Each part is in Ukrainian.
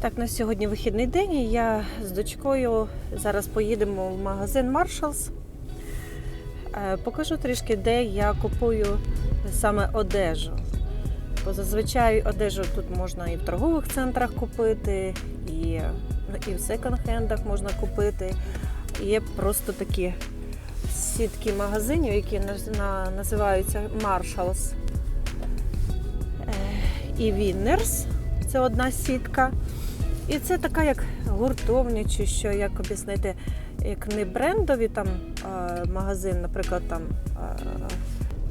Так, на сьогодні вихідний день. і Я з дочкою зараз поїдемо в магазин Marshalls. Е, Покажу трішки, де я купую саме одежу. Бо зазвичай одежу тут можна і в торгових центрах купити, і, ну, і в секонд-хендах можна купити. Є просто такі сітки магазинів, які називаються Marshalls Е, і Winners. Це одна сітка. І це така як гуртовня, чи що, як об'яснити, як не брендові там магазин, наприклад, там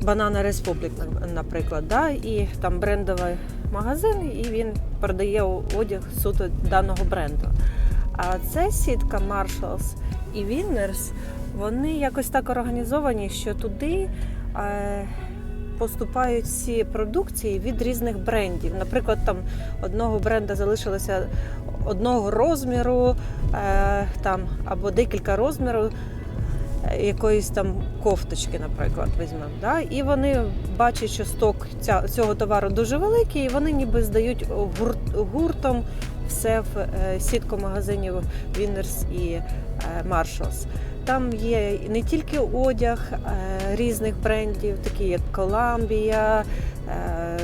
Банана Республік, наприклад, да? і там брендовий магазин, і він продає одяг суто даного бренду. А це сітка Marshalls і Winners, вони якось так організовані, що туди е, поступають всі продукції від різних брендів. Наприклад, там одного бренда залишилося одного розміру, е, там, або декілька розмірів е, якоїсь там кофточки, наприклад, візьмемо. Да? І вони бачать, що сток ця, цього товару дуже великий, і вони ніби здають гурт, гуртом все в е, сітку магазинів Winners і е, Marshalls. Там є не тільки одяг е, різних брендів, такі як Columbia, е,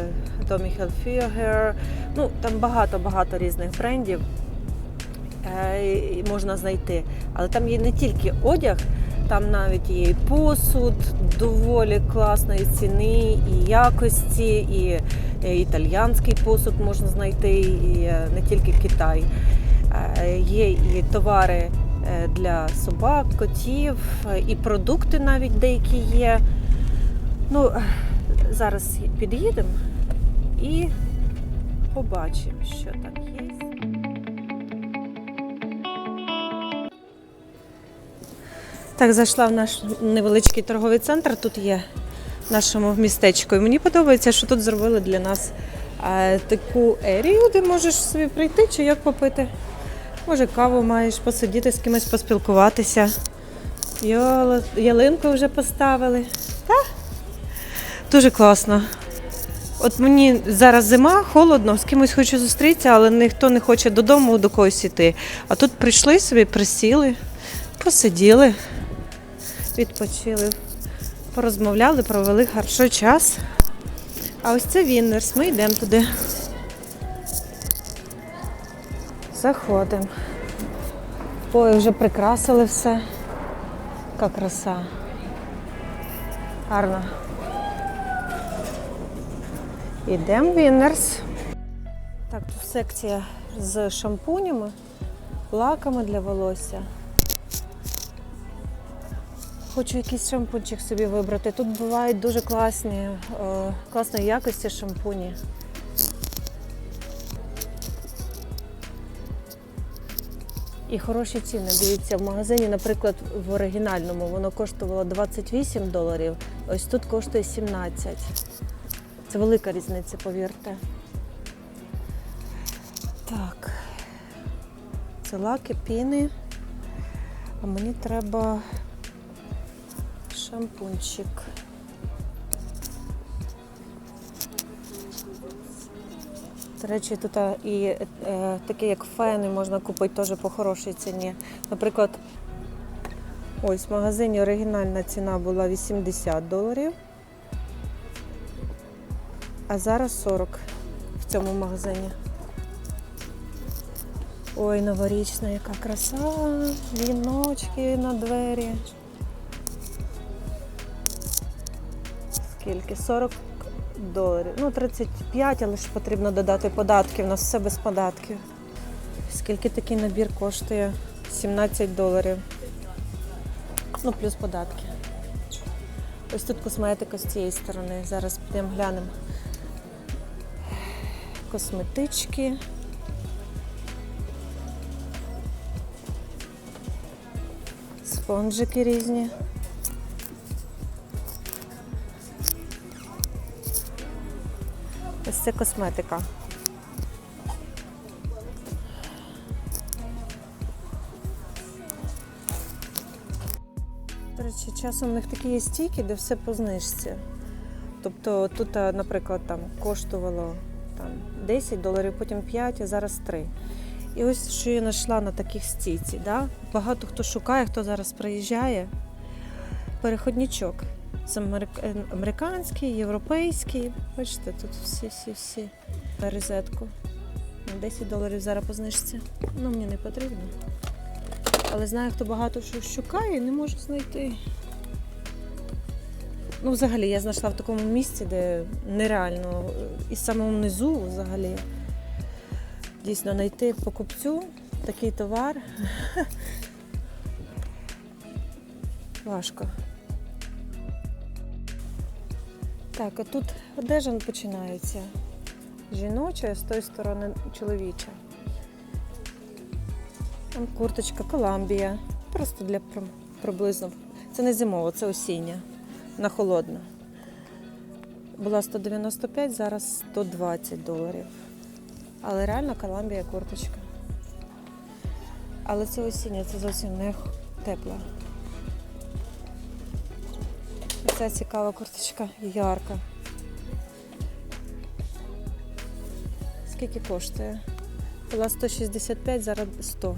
Tommy Hilfiger, ну там багато-багато різних брендів е, можна знайти. Але там є не тільки одяг, там навіть є і посуд доволі класної ціни, і якості, і, італіянський посуд можна знайти, і не тільки Китай. Є і товари для собак, котів, е, і продукти навіть деякі є. Ну, е, зараз під'їдемо і побачимо, що там є. Так, зайшла в наш невеличкий торговий центр. Тут є в нашому містечку. І мені подобається, що тут зробили для нас е, таку ерію, де можеш собі прийти чи як попити. Може, каву маєш, посидіти з кимось, поспілкуватися. Йола- Ялинку вже поставили. Та? Дуже класно. От мені зараз зима, холодно, з кимось хочу зустрітися, але ніхто не хоче додому до когось іти. А тут прийшли собі, присіли, посиділи, відпочили, порозмовляли, провели хороший час. А ось це Віннерс, ми йдемо туди. Заходимо. Ой, вже прикрасили все. Яка краса. Гарно. Ідемо в Віннерс. Так, тут секція з шампунями, лаками для волосся. Хочу якийсь шампунчик собі вибрати. Тут бувають дуже класні, е, класної якості шампуні. І хороші ціни. Дивіться, в магазині, наприклад, в оригінальному воно коштувало 28 доларів, ось тут коштує 17. Це велика різниця, повірте. Так. Це лаки, піни. А мені треба шампунчик. Речі, тут і е, такі як фени можна купити теж по хорошій ціні. Наприклад, ось в магазині оригінальна ціна була 80 доларів, а зараз 40 в цьому магазині. Ой, новорічна, яка краса, віночки на двері. Скільки? 40 доларів. Ну, 35, але ж потрібно додати податки. У нас все без податків. Скільки такий набір коштує? 17 доларів. Ну, плюс податки. Ось тут косметика з цієї сторони. Зараз підемо глянемо. Косметички. Спонжики різні. Це косметика. До речі, часом у них такі є стійки, де все по знижці. Тобто тут, наприклад, там коштувало там, 10 доларів, потім 5, а зараз 3. І ось що я знайшла на таких стійці. Да? Багато хто шукає, хто зараз приїжджає. Переходничок. Це е, американський, європейський. Бачите, тут всі-всі-всі розетку. На 10 доларів зараз по знижці. Ну, мені не потрібно. Але знаю, хто багато що шукає, не можу знайти. Ну, взагалі, я знайшла в такому місці, де нереально і самому низу взагалі дійсно знайти покупцю такий товар. Важко. Так, а тут одежа починається. Жіноча, з тої сторони чоловіча. Там курточка Коламбія. Просто для приблизно. Це не зимова, це осіння. На холодно. Була 195, зараз 120 доларів. Але реально Коламбія курточка. Але це осіння, це зовсім не тепла. Ця цікава курточка, ярка. Скільки коштує? Була 165, зараз 100.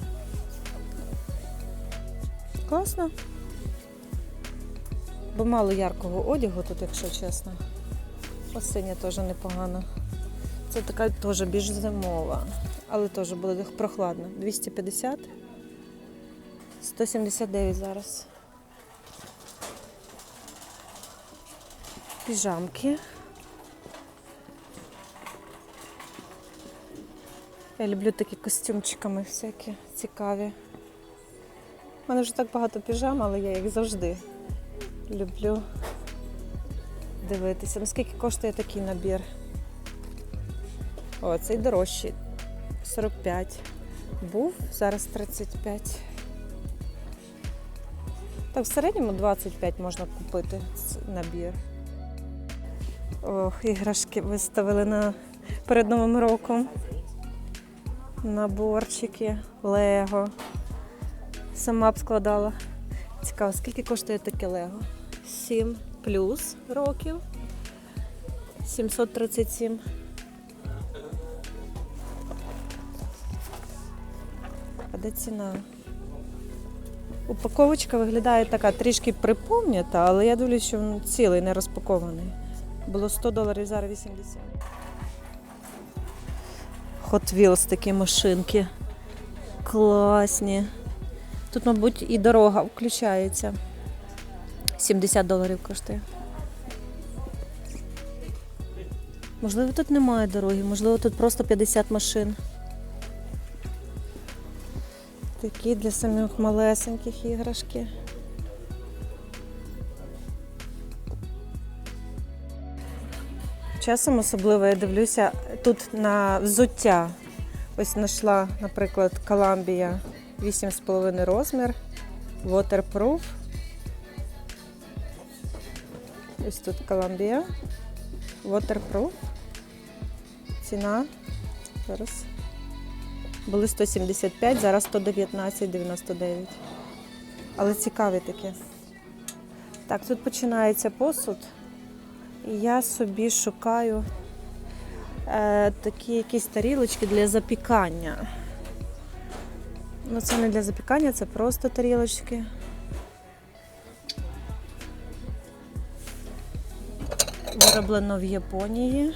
Класно. Бо мало яркого одягу тут, якщо чесно. Осіння теж непогано. Це така теж більш зимова, але теж буде прохладно. 250, 179 зараз. Піжамки. Я люблю такі костюмчиками всякі цікаві. У мене вже так багато піжам, але я їх завжди люблю дивитися. Наскільки коштує такий набір? О, цей дорожчий. 45. Був, зараз 35. Так, в середньому 25 можна купити набір. Ох, іграшки виставили на перед Новим роком. Наборчики, Лего. Сама б складала. Цікаво, скільки коштує таке Лего? 7 плюс років. 737. А де ціна? Упаковочка виглядає така трішки приповнята, але я дивлюсь, що він цілий, не розпакований. Було 100 доларів, зараз 80. Hot Wheels такі машинки. Класні. Тут, мабуть, і дорога включається. 70 доларів коштує. Можливо, тут немає дороги, можливо, тут просто 50 машин. Такі для самих малесеньких іграшки. Часом особливо я дивлюся тут на взуття. Ось знайшла, наприклад, Columbia 8,5 розмір, waterproof. Ось тут Columbia, waterproof. Ціна зараз були 175, зараз 119,99. Але цікаві такі. Так, тут починається посуд. Я собі шукаю е, такі якісь тарілочки для запікання. Ну, це не для запікання, це просто тарілочки. Вироблено в Японії.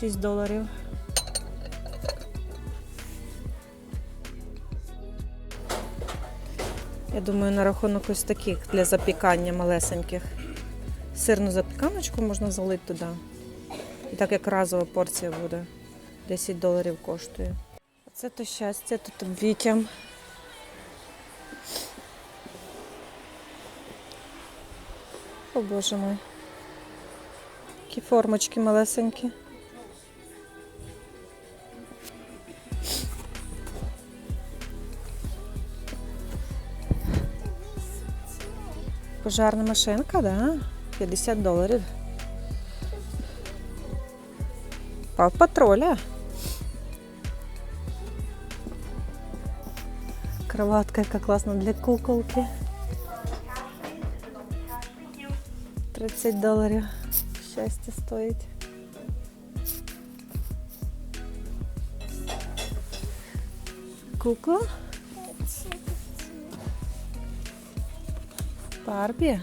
6 доларів. Думаю, на рахунок ось таких для запікання малесеньких. Сирну запіканочку можна залити туди. І так як разова порція буде. 10 доларів коштує. Це то щастя тут дітям. О боже мой. Які формочки малесенькі. Пожарна машинка, да? 50 доларів. Пав патроля. Кроватка яка класна для куколки. 30 доларів. Щастя стоїть. кукла? Барбі?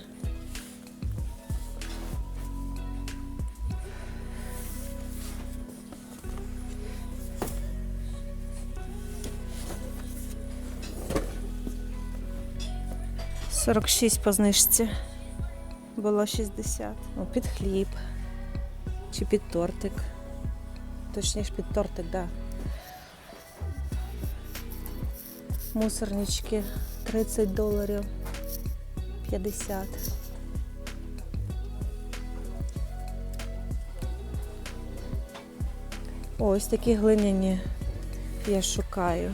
Сорок шість по знижці. Було 60. Ну, під хліб. Чи під тортик. Точніше, під тортик, так. Да. Мусорнички 30 доларів. 50. Ось такі глиняні я шукаю.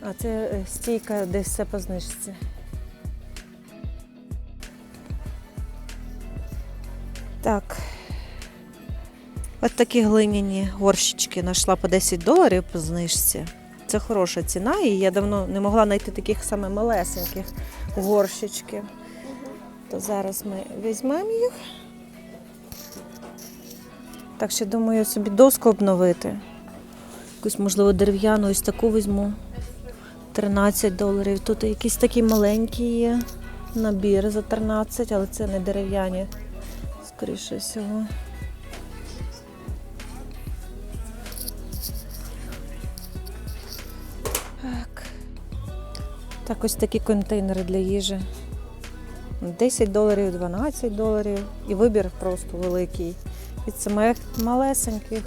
А це е, стійка, де все по знижці. Такі глиняні горщички знайшла по 10 доларів по знижці. Це хороша ціна, і я давно не могла знайти таких саме малесеньких горщичків. То зараз ми візьмемо їх. Так що думаю собі доску обновити. Якусь, можливо, дерев'яну, ось таку візьму. 13 доларів. Тут якісь такі маленькі є. Набір за 13, але це не дерев'яні, скоріше всього. Так, ось такі контейнери для їжі. 10 доларів, 12 доларів. І вибір просто великий. Від самих малесеньких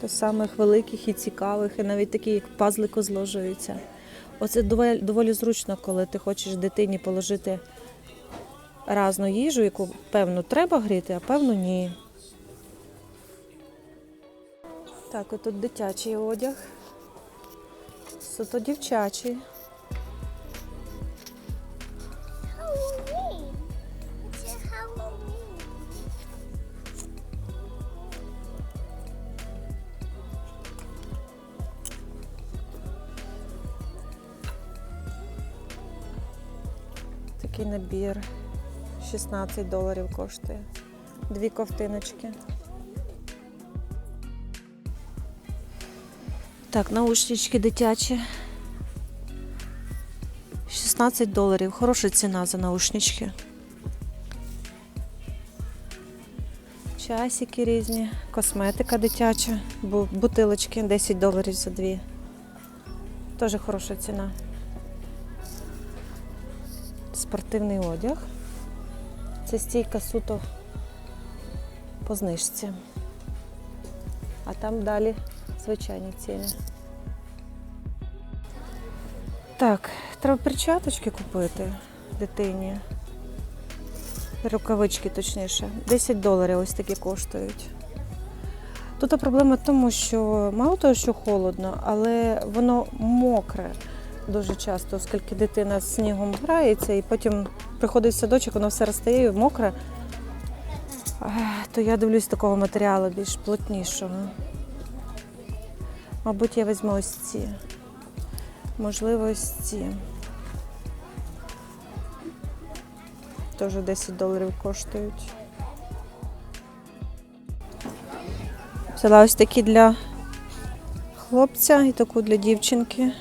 до самих великих і цікавих, і навіть такі, як пазлико зложуються. Оце доволі, доволі зручно, коли ти хочеш дитині положити разну їжу, яку певну треба гріти, а певну ні. Так, отут дитячий одяг. Суто Halloween. Такий набір 16 доларів коштує. Дві ковтиночки. Так, наушнички дитячі. 16 доларів. Хороша ціна за наушнички. Часики різні, косметика дитяча, бутилочки 10 доларів за дві. Теж хороша ціна. Спортивний одяг. Це стійка суто по знижці. А там далі звичайні ціни. Так, треба перчаточки купити дитині. Рукавички, точніше. 10 доларів ось такі коштують. Тут проблема в тому, що мало того, що холодно, але воно мокре дуже часто, оскільки дитина з снігом грається, і потім приходить в садочок, воно все розстає і мокре. То я дивлюсь такого матеріалу більш плотнішого. Мабуть, я візьму ось ці. Можливо, ці. Теж 10 доларів коштують. Взяла ось такі для хлопця і таку для дівчинки.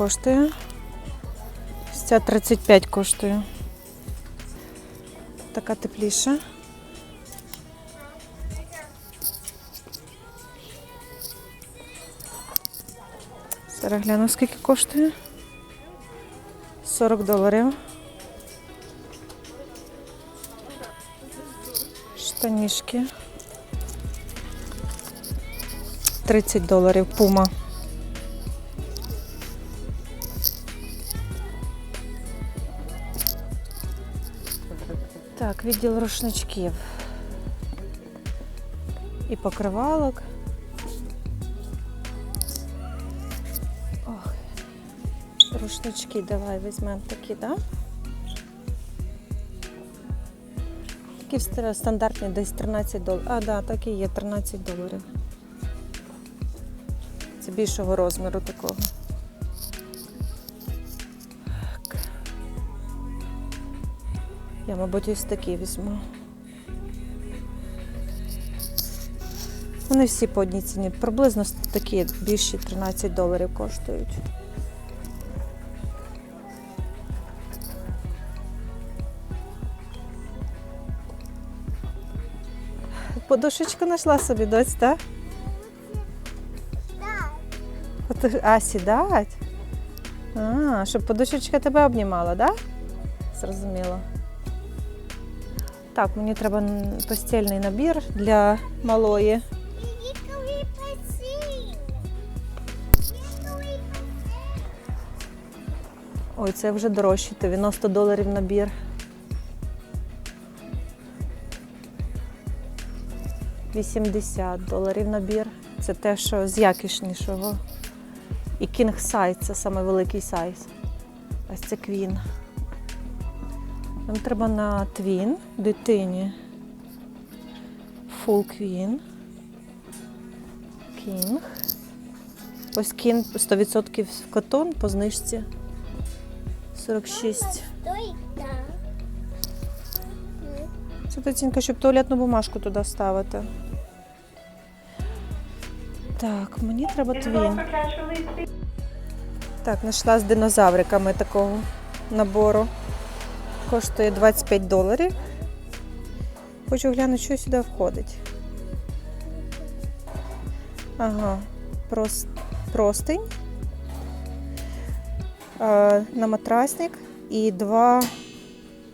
Коштує? Ось Ця 35 коштує. Така тепліша. Зараз гляну, скільки коштує. 40 доларів. Штанішки. 30 доларів пума. Так, відділ рушничків і покривалок. Ох, рушнички давай візьмемо такі, так? Да? Такі стандартні десь 13 доларів. А, да, так, і є 13 доларів. Це більшого розміру такого. Я, мабуть, ось такі візьму. Вони всі по одній ціні. Приблизно такі більші 13 доларів коштують. Подушечку знайшла собі доць, так? Да. А, сідать? А, щоб подушечка тебе обнімала, так? Да? Зрозуміло. Так, мені треба постільний набір для малої. Ой, це вже дорожче, 90 доларів набір. Вісімдесят доларів набір. Це те, що з якіснішого. І King Size це саме великий сайз. Ось це Queen. Нам треба на Twin дитині. Full Queen. King. Ось King 100% котон по знижці. 46. Це Тетінка, щоб туалетну бумажку туди ставити. Так, мені треба твін. Так, знайшла з динозавриками такого набору. Коштує 25 доларів. Хочу глянути, що сюди входить. Ага, прос, простинь. Е, на матрасник і два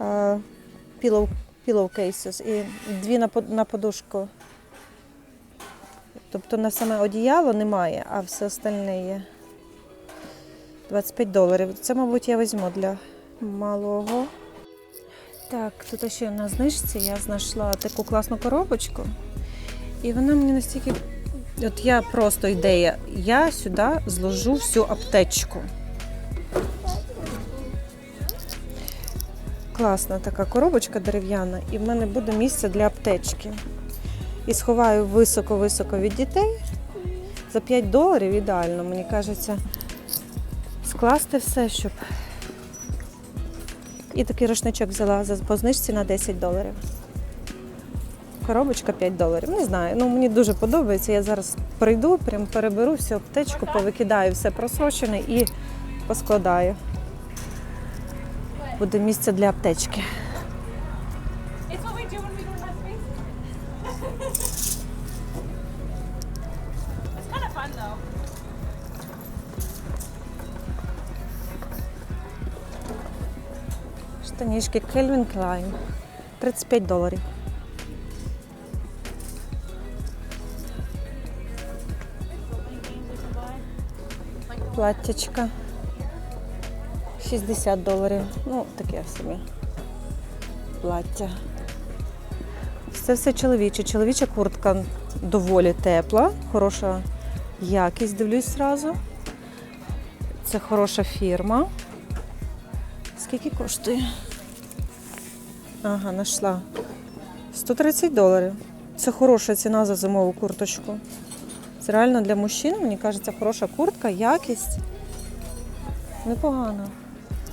е, і дві на, на подушку. Тобто на саме одіяло немає, а все остальне є. 25 доларів. Це, мабуть, я візьму для малого. Так, тут ще на знижці я знайшла таку класну коробочку. І вона мені настільки. От я просто ідея. Я сюди зложу всю аптечку. Класна така коробочка дерев'яна, і в мене буде місце для аптечки. І сховаю високо-високо від дітей. За 5 доларів ідеально, мені кажеться, скласти все, щоб. І такий рушничок взяла по знижці на 10 доларів. Коробочка 5 доларів. Не знаю. Ну мені дуже подобається. Я зараз прийду, прям переберу всю аптечку, повикидаю все просрочене і поскладаю. Буде місце для аптечки. Штанішки Calvin Klein. 35 доларів. Платтячка. 60 доларів. Ну, таке собі. Плаття. Це все чоловіче. Чоловіча куртка доволі тепла, хороша якість, дивлюсь зразу. Це хороша фірма. Скільки коштує? Ага, знайшла. 130 доларів. Це хороша ціна за зимову курточку. Це реально для мужчин, мені кажеться, хороша куртка, якість. Непогано.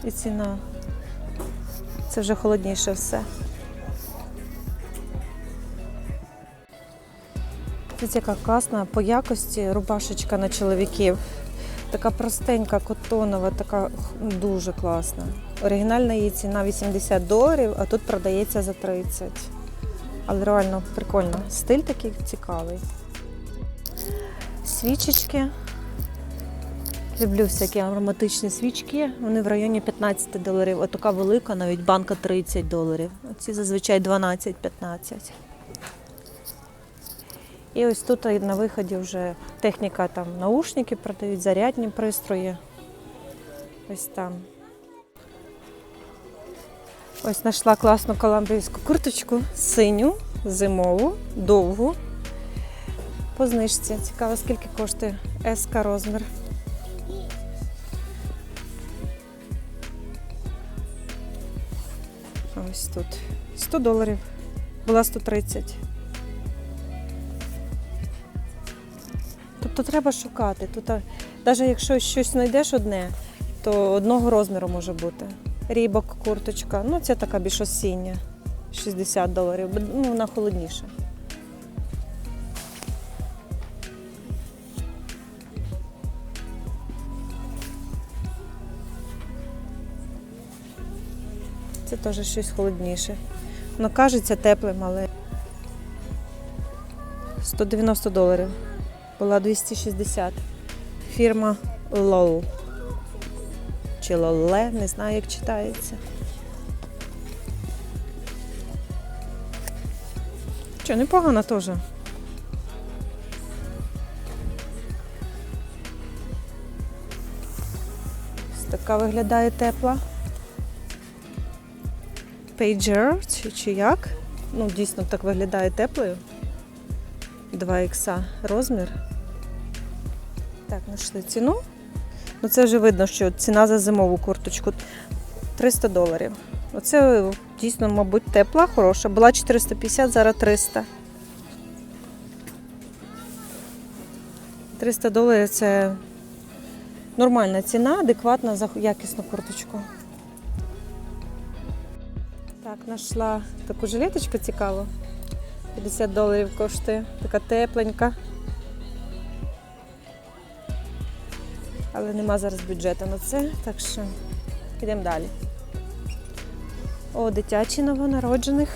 І ціна. Це вже холодніше все. Дивіться, яка класна по якості рубашечка на чоловіків. Така простенька, котонова, така дуже класна. Оригінальна її ціна 80 доларів, а тут продається за 30. Але реально прикольно. Стиль такий цікавий. Свічечки. Люблю всякі ароматичні свічки. Вони в районі 15 доларів. Отака велика, навіть банка 30 доларів. Ці зазвичай 12-15. І ось тут на виході вже техніка там наушники продають, зарядні пристрої. Ось там. Ось знайшла класну коламбійську курточку, синю, зимову, довгу. По знижці. Цікаво, скільки коштує еска розмір. Ось тут. 100 доларів. Була 130. Тобто треба шукати. Тут, навіть якщо щось знайдеш одне, то одного розміру може бути. Рібок, курточка. Ну, це така більш осіння. 60 доларів. Ну, вона холодніша. Це теж щось холодніше. Воно кажеться теплим, але 190 доларів. Була 260. Фірма LOL. Чи Лоле, не знаю, як читається. Що, непогано теж. Така виглядає тепла. Pager, чи, чи як? Ну, дійсно так виглядає теплою. 2 ікса розмір. Знайшли ціну. Ну, це вже видно, що ціна за зимову курточку 300 доларів. Оце дійсно, мабуть, тепла, хороша. Була 450, зараз 300. 300 доларів це нормальна ціна, адекватна за якісну курточку. Так, знайшла таку жилеточку цікаву. 50 доларів коштує. Така тепленька. Але нема зараз бюджету на це, так що підемо далі. О, дитячі новонароджених.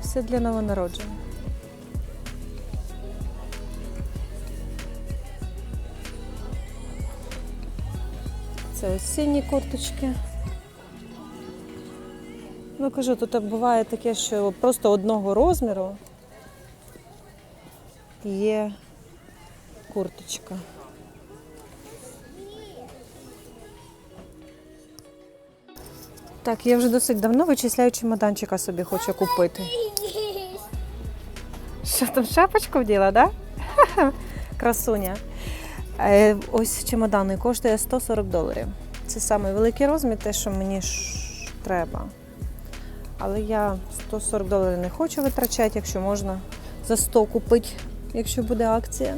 Все для новонароджених. Це осінні курточки. Ну кажу, тут буває таке, що просто одного розміру є курточка. Так, я вже досить давно вичисляю чемоданчика собі хочу купити. Що там шапочку вділа, да? Красуня. Е, ось чемодан коштує 140 доларів. Це самий великий розмір, те, що мені ж треба. Але я 140 доларів не хочу витрачати, якщо можна за 100 купити, якщо буде акція.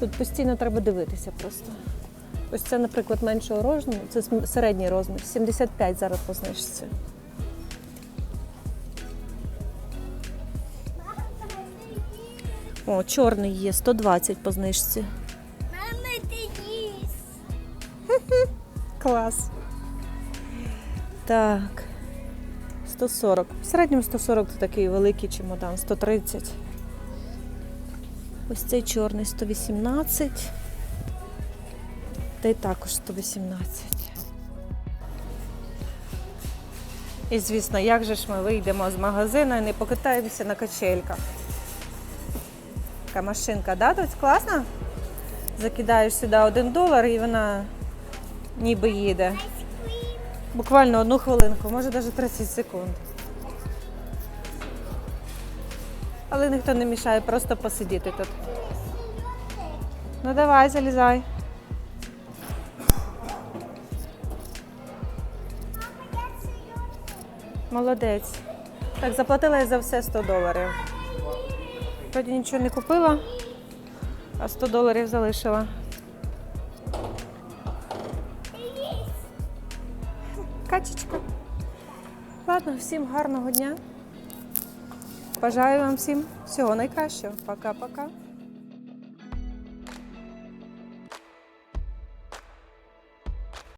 Тут постійно треба дивитися просто. Ось це, наприклад, меншого розміру, це середній розмір, 75 зараз по знижці. О, чорний є, 120 по знижці. Мама, ти їсть. Клас. Так. 140. В середньому 140 це такий великий чемодан, 130. Ось цей чорний 118. Та й також 118. І звісно, як же ж ми вийдемо з магазину і не покатаємося на качельках. Така машинка, да, тут класна? Закидаєш сюди один долар і вона ніби їде. Буквально одну хвилинку, може навіть 30 секунд. Але ніхто не мішає просто посидіти тут. Ну давай, залізай. Молодець. Так, заплатила я за все 100 доларів. Тоді нічого не купила, а 100 доларів залишила. Качечка. Ладно, всім гарного дня. Бажаю вам всім всього найкращого. Пока-пока.